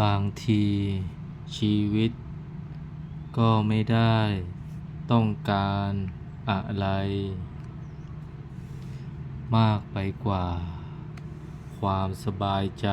บางทีชีวิตก็ไม่ได้ต้องการอะไร มากไปกว่า ความสบายใจ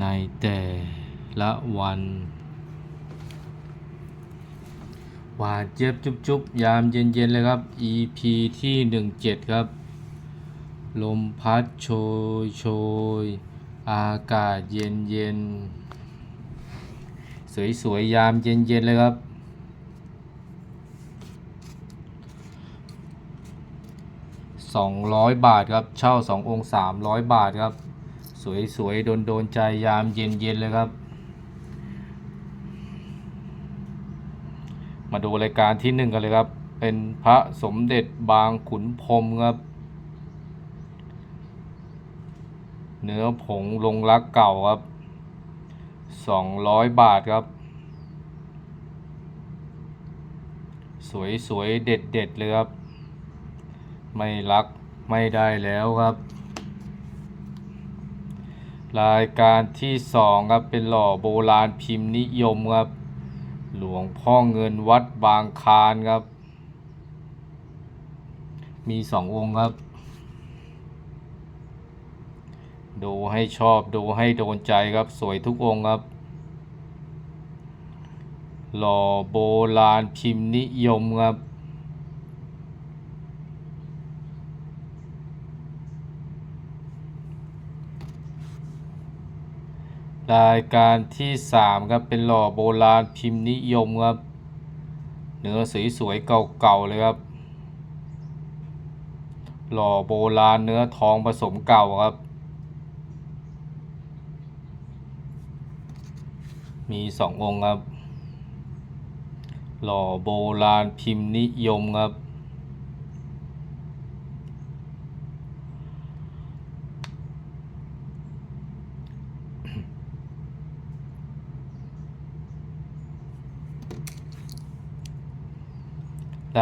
ในแต่ละวัน หวานเจี๊ยบจุ๊บจุบยามเย็น ๆ เลยครับ EP ที่ 17 ครับ ลมพัดโชยโชย อากาศเย็นเย็นสวยสวยๆยามเย็นเย็นๆเลยครับสองร้อยบาทครับ เช่าสององค์สามร้อยบาทครับ สวยสวยโดนโดนๆ ใจยามเย็นเย็นๆเลยครับ มาดูรายการที่หนึ่งกันเลยครับ เป็นพระสมเด็จบางขุนพรมครับ เนื้อผงลงรักเก่าครับสองร้อยบาทครับ สวยสวยเด็ดเด็ดๆเลยครับ ไม่รักไม่ได้แล้วครับ รายการที่สองครับเป็นหล่อโบราณพิมพ์นิยมครับ หลวงพ่อเงินวัดบางคานครับ มีสององค์ครับ ดูให้ชอบดูให้โดนใจครับสวยทุกองค์ครับ หล่อโบราณพิมพ์นิยมครับรายการที่สามครับ เป็นหล่อโบราณพิมพ์นิยมครับ เนื้อสสวยๆเก่าๆเลยครับ หล่อโบราณเนื้อทองผสมเก่าครับ มีสององค์ครับ หล่อโบราณพิมพ์นิยมครับ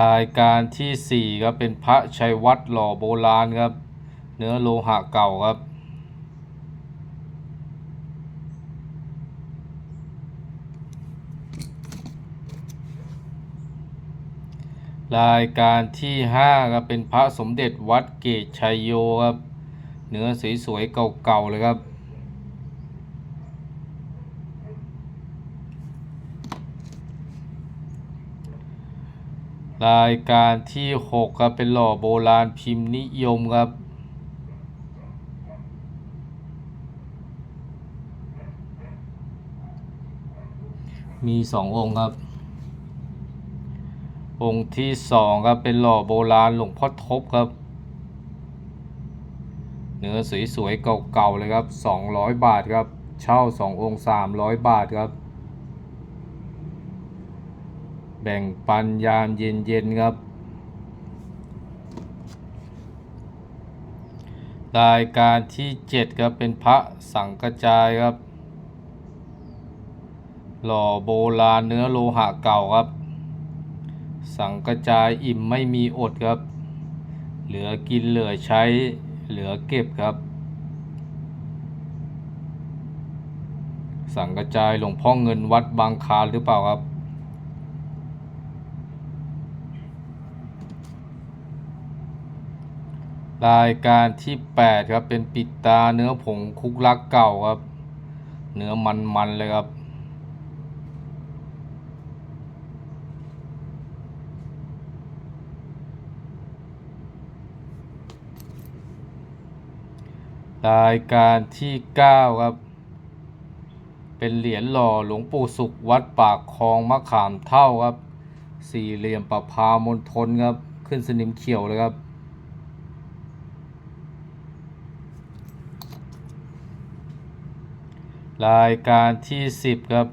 รายการที่สี่ครับ เป็นพระชัยวัดหล่อโบราณครับ เนื้อโลหะเก่าครับ รายการที่ห้าครับเป็นพระสมเด็จวัดเกตชัยโยครับ เนื้อสวยๆเก่าๆเลยครับ รายการที่หกครับเป็นหล่อโบราณพิมพ์นิยมครับมีสององค์ครับ องค์ที่สองครับเป็นหล่อโบราณหลวงพ่อทบครับ เนื้อสวยๆเก่าๆเลยครับสองร้อยบาทครับ เช่าสององค์สามร้อยบาทครับ แบ่งปันยามเย็นๆครับ รายการที่เจ็ดครับ เป็นพระสังกจายครับ หล่อโบราณเนื้อโลหะเก่าครับ สังกระจายอิ่มไม่มีอดครับ เหลือกินเหลือใช้เหลือเก็บครับ สังกระจายหลวงพ่อเงินวัดบางคาหรือเปล่าครับ รายการที่ 8 ครับ เป็นปิดตาเนื้อผงคุกลักเก่าครับ เนื้อมันๆเลยครับ รายการที่ 9 ครับ เป็นเหรียญหล่อหลวงปู่สุขวัดปากคลองมะขามเท่าครับ สี่เหลี่ยมประพามณฑลครับ ขึ้นสนิมเขียวเลยครับ รายการที่ 10 ครับ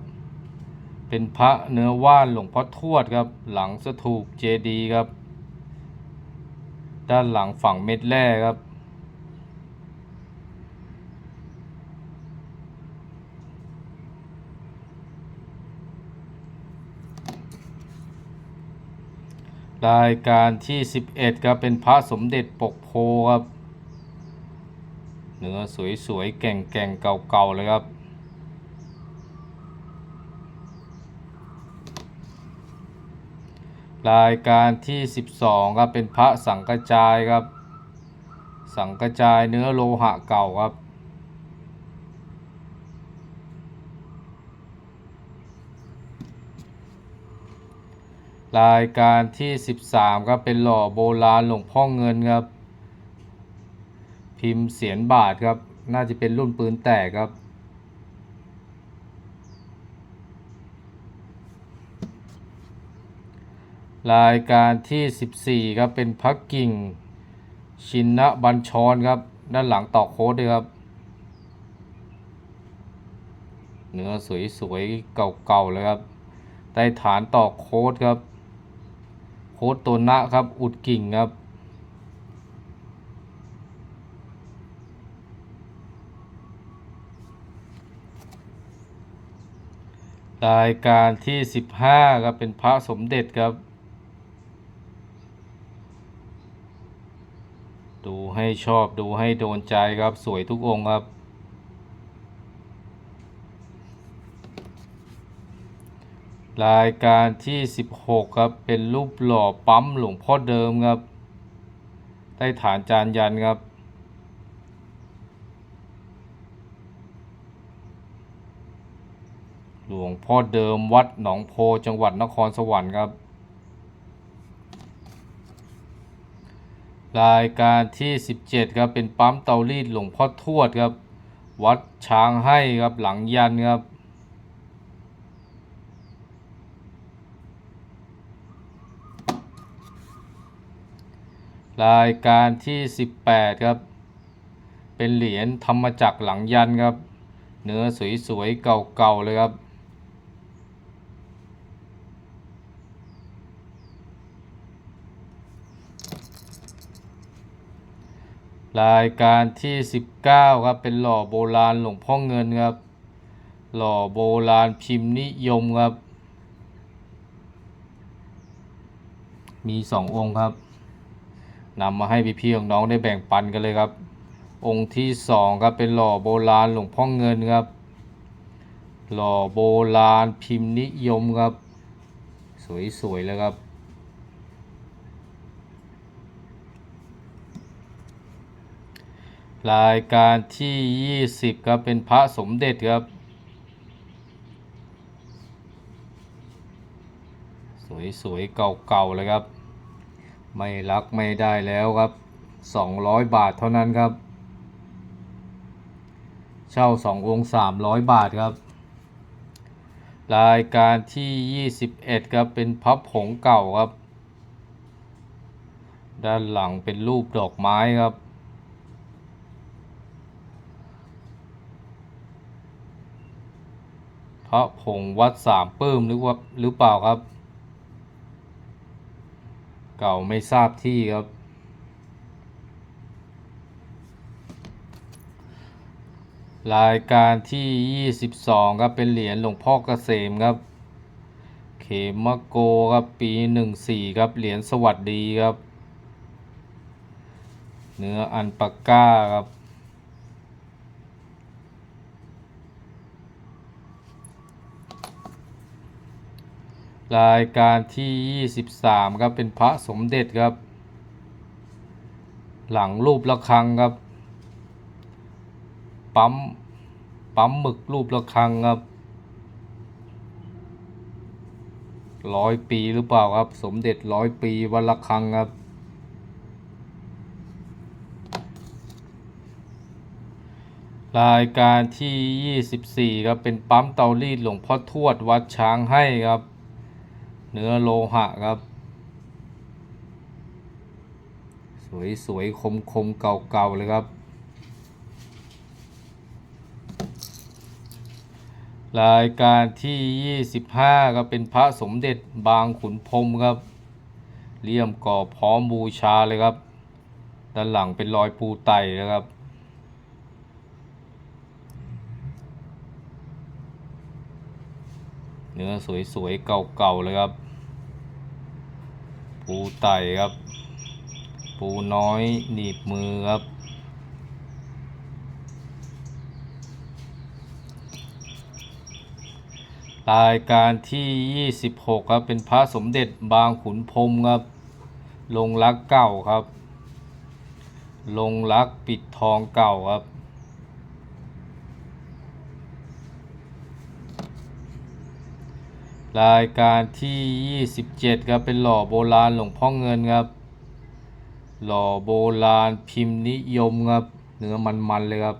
เป็นพระเนื้อว่านหลวงพ่อทวดครับ หลังสถูปเจดีครับ ด้านหลังฝั่งเม็ดแร่ครับ รายการที่ 11ครับเป็นพระสมเด็จปกโพครับเนื้อสวยๆแก่งๆเก่าๆเลยครับรายการที่ 12ครับเป็นพระสังกจายครับ สังกจายเนื้อโลหะเก่าครับ รายการที่ 13ครับเป็นหล่อโบราณหลวงพ่อเงินครับ พิมพ์เสียนบาทครับ น่าจะเป็นรุ่นปืนแตกครับ รายการที่ 14ครับเป็นพักกิ่ง ชินนะบัญชรครับ ด้านหลังต่อโค้ดด้วยครับ เนื้อสวยๆเก่าๆเลยครับใต้ฐานต่อโค้ดครับ โค้ดตัวนะครับ อุดกิ่งครับ รายการที่ 15ครับเป็นพระสมเด็จครับ ดูให้ชอบดูให้โดนใจครับสวยทุกองค์ครับ รายการที่ 16 ครับ เป็นรูปหล่อปั๊มหลวงพ่อเดิมครับ ใต้ฐานจานยันครับ หลวงพ่อเดิมวัดหนองโพจังหวัดนครสวรรค์ครับ รายการที่ 17 ครับ เป็นปั๊มเตารีดหลวงพ่อทวดครับ วัดช้างให้ครับหลังยันครับ รายการที่ 18 ครับ เป็นเหรียญธรรมจักรหลังยันครับ เนื้อสวยๆ เก่าๆ เลยครับ รายการที่ 19 ครับ เป็นหล่อโบราณหลวงพ่อเงินครับ หล่อโบราณพิมพ์นิยมครับ มีสององค์ครับ นำมาให้พี่พี่ๆน้องได้แบ่งปันกันเลยครับ องค์ที่สองครับเป็นหล่อโบราณหลวงพ่อเงินครับ หล่อโบราณพิมพ์นิยมครับ สวยๆเลยครับรายการที่ 20 ครับ เป็นพระสมเด็จครับ สวยๆ เก่าๆเลยครับ ไม่รักไม่ได้แล้วครับ 200 บาทเท่านั้นครับ เช่า 2 องค์ 300 บาทครับ รายการที่ 21 ครับ เป็นพับผงเก่าครับ ด้านหลังเป็นรูปดอกไม้ครับพระผงวัดสามปื้มหรือว่าหรือเปล่าครับ เก่าไม่ทราบที่ครับ รายการที่ 22 ครับ เป็นเหรียญหลวงพ่อเกษมครับ เขมโกครับ ปี 14 ครับ เหรียญสวัสดีครับ เนื้ออันปาก้าครับ รายการที่ 23 ครับ เป็นพระสมเด็จครับ หลังรูประฆังครับ ปั๊ม ปั๊มหมึกรูประฆังครับร้อยปีหรือเปล่าครับ สมเด็จร้อยปีวันละครังครับ รายการที่ 24 ครับ เป็นปั๊มเตารีดหลวงพ่อทวดวัดช้างให้ครับ เนื้อโลหะครับ สวยสวยคมคมๆเก่าๆเลยครับ รายการที่ 25 ก็เป็นพระสมเด็จบางขุนพรมครับเลี่ยมก่อพร้อมบูชาเลยครับ ด้านหลังเป็นรอยปูไตนะครับ เนื้อสวยๆเก่าๆเลยครับ ปูไตครับ ปูน้อยหนีบมือครับ รายการที่ 26 ครับ เป็นพระสมเด็จบางขุนพรมครับ ลงรักเก่าครับ ลงรักปิดทองเก่าครับ รายการที่ 27 ครับเป็นหล่อโบราณหลวงพ่อเงินครับ หล่อโบราณพิมพ์นิยมครับ เนื้อมันๆเลยครับ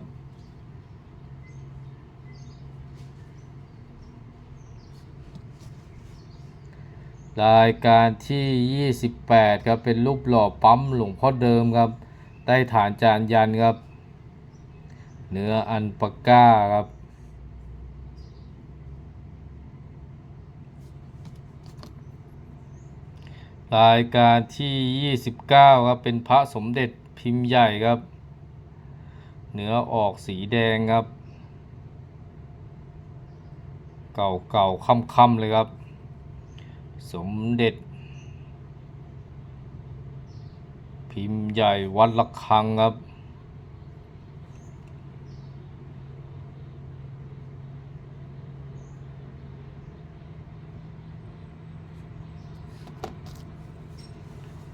รายการที่ 28 ครับ เป็นรูปหล่อปั๊มหลวงพ่อเดิมครับได้ฐานจานยันครับ เนื้ออันปาก้าครับ รายการที่ 29 ครับ เป็นพระสมเด็จพิมพ์ใหญ่ครับ เนื้อออกสีแดงครับ เก่าเก่าค่ำค่ำๆเลยครับ สมเด็จ พิมพ์ใหญ่วัดละคังครับ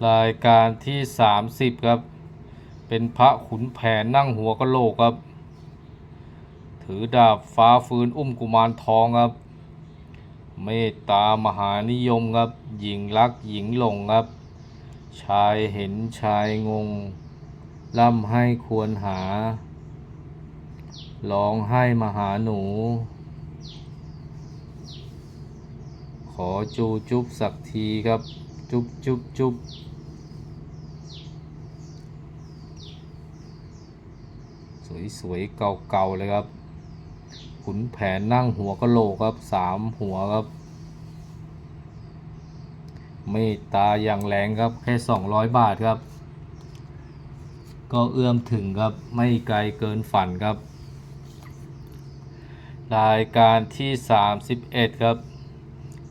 รายการที่ 30 ครับ เป็นพระขุนแผนนั่งหัวกะโหลกครับ ถือดาบฟ้าฟื้นอุ้มกุมารทองครับ เมตตามหานิยมครับ หญิงรักหญิงหลงครับ ชายเห็นชายงง ล่ำให้ควรหา ร้องให้มหาหนู ขอจูจุบสักทีครับ จุบจุบจุบสวยๆเก่าๆเลยครับ ขุนแผนนั่งหัวกะโหลกครับสามหัวครับเมตตาอย่างแรงครับ แค่ 200 บาทครับ ก็เอื้อมถึงครับ ไม่ไกลเกินฝันครับ รายการที่ 31 ครับ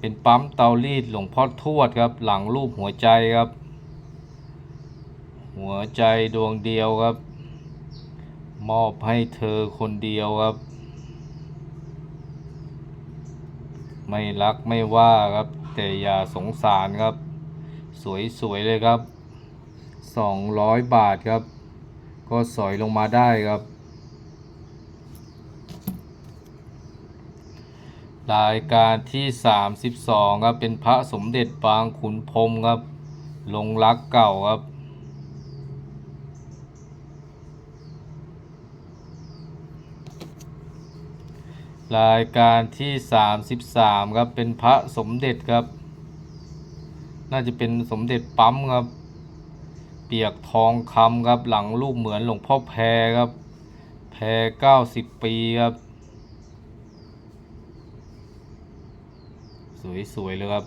เป็นปั๊มเตารีดหลวงพ่อทวดครับ หลังรูปหัวใจครับ หัวใจดวงเดียวครับ มอบให้เธอคนเดียวครับ ไม่รักไม่ว่าครับ แต่อย่าสงสารครับ สวยๆเลยครับ 200 บาทครับ ก็สอยลงมาได้ครับ รายการที่ 32ครับเป็นพระสมเด็จบางขุนพรมครับลงรักเก่าครับ รายการที่ 33ครับเป็นพระสมเด็จครับ น่าจะเป็นสมเด็จปั๊มครับ เปียกทองคำครับหลังรูปเหมือนหลวงพ่อแพรครับ แพร90 ปีครับ สวยๆเลยครับ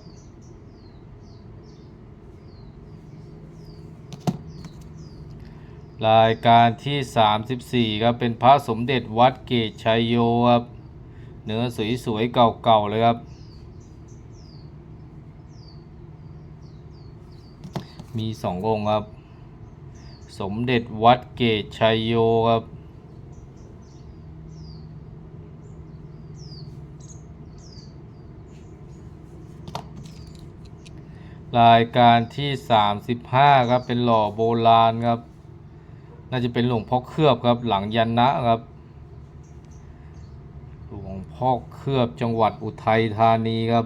รายการที่ 34 ครับ เป็นพระสมเด็จวัดเกตชัยโยครับ เนื้อสวยๆเก่าๆเลยครับ มีสององค์ครับ สมเด็จวัดเกตชัยโยครับ รายการที่ 35 ครับ เป็นหล่อโบราณครับ น่าจะเป็นหลวงพ่อเคลือบครับ หลังยันนะครับ หลวงพ่อเคลือบจังหวัดอุทัยธานีครับ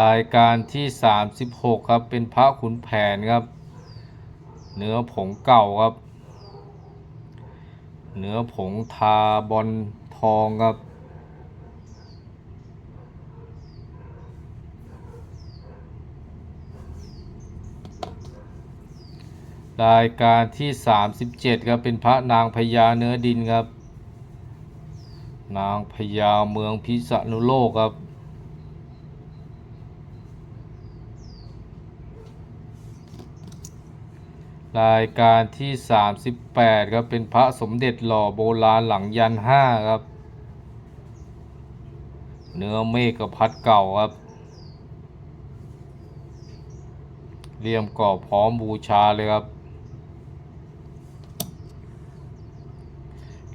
รายการที่ 36 ครับ เป็นพระขุนแผนครับ เนื้อผงเก่าครับ เนื้อผงทาบอลทองครับ รายการที่ 37 ครับ เป็นพระนางพญาเนื้อดินครับ นางพญาเมืองพิษณุโลกครับ รายการที่ 38 ครับ เป็นพระสมเด็จหล่อโบราณหลังยันห้าครับ เนื้อเมฆกับพัดเก่าครับเรียมกรอบพร้อมบูชาเลยครับ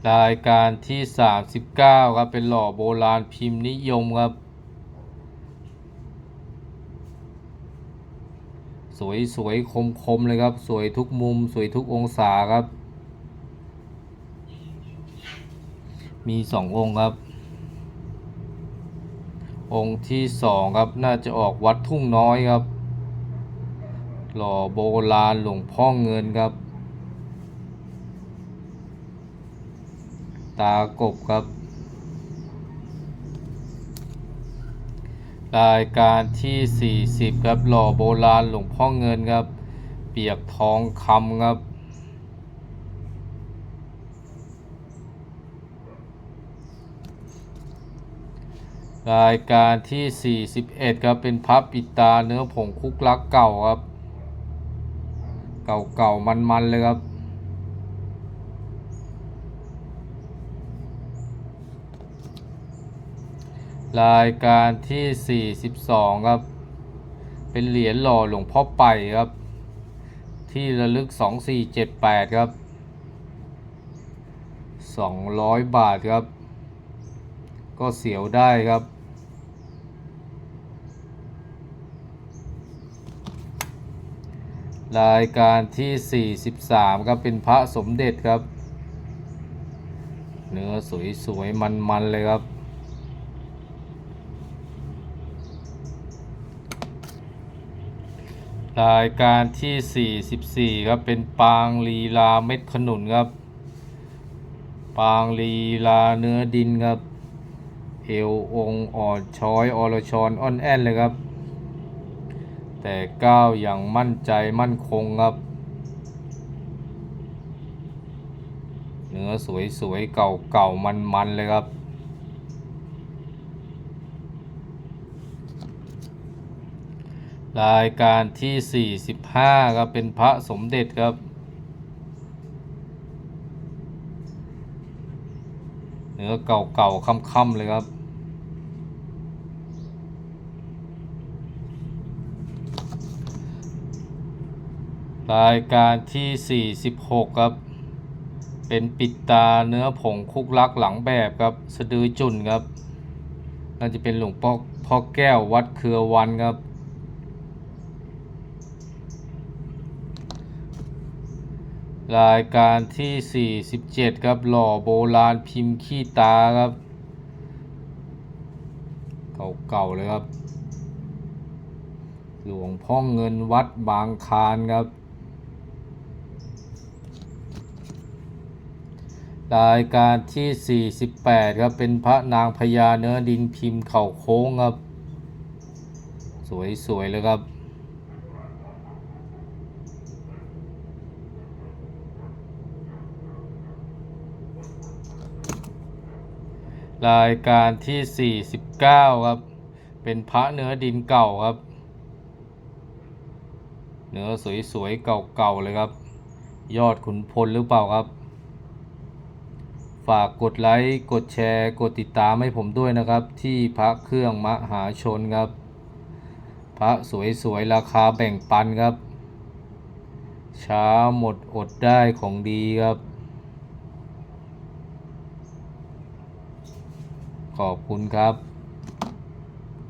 รายการที่ 39 ครับ เป็นหล่อโบราณพิมพ์นิยมครับ สวยสวยคมคมๆเลยครับ สวยทุกมุม สวยทุกองศาครับ มีสององค์ครับ องค์ที่สองครับ น่าจะออกวัดทุ่งน้อยครับ หล่อโบราณหลวงพ่อเงินครับ ตากบครับ รายการที่ 40 ครับ หล่อโบราณหลวงพ่อเงินครับ เปียกทองคำครับ รายการที่ 41 ครับ เป็นพับปิดตาเนื้อผงคุกลักเก่าครับ เก่าเก่ามันมันๆเลยครับ รายการที่ 42 ครับ เป็นเหรียญหล่อหลวงพ่อไปครับ ที่ระลึก 2478 ครับ 200 บาทครับ ก็เสียวได้ครับ รายการที่ 43 ครับเป็นพระสมเด็จครับ เนื้อสวยๆ มันๆ เลยครับ รายการที่ 44 ครับ เป็นปางลีลาเม็ดขนุนครับ ปางลีลาเนื้อดินครับ เอวองอ่อนช้อยอรชรอ่อนแอนเลยครับ แต่ก้าวอย่างมั่นใจมั่นคงครับ เนื้อสวยๆเก่าๆมันๆเลยครับ รายการที่ 45 ครับเป็นพระสมเด็จครับ เนื้อเก่าๆค่ำๆเลยครับ รายการที่ 46 ครับ เป็นปิดตาเนื้อผงคุกลักหลังแบบครับ สะดือจุนครับ น่าจะเป็นหลวงพ่อพ่อแก้ววัดเครือวันครับ รายการที่ 47 ครับ หล่อโบราณพิมพ์ขี้ตาครับ เก่าๆเลยครับ หลวงพ่อเงินวัดบางคานครับ รายการที่ 48 ครับ เป็นพระนางพญาเนื้อดินพิมพ์เข่าโค้งครับ สวยๆเลยครับ รายการที่ 49 ครับ เป็นพระเนื้อดินเก่าครับ เนื้อสวยๆ เก่าๆ เลยครับ ยอดขุนพลหรือเปล่าครับ ฝากกดไลค์ กดแชร์ กดติดตามให้ผมด้วยนะครับ ที่พระเครื่องมหาชนครับ พระสวยๆ ราคาแบ่งปันครับ ช้าหมดอดได้ของดีครับ ขอบคุณครับ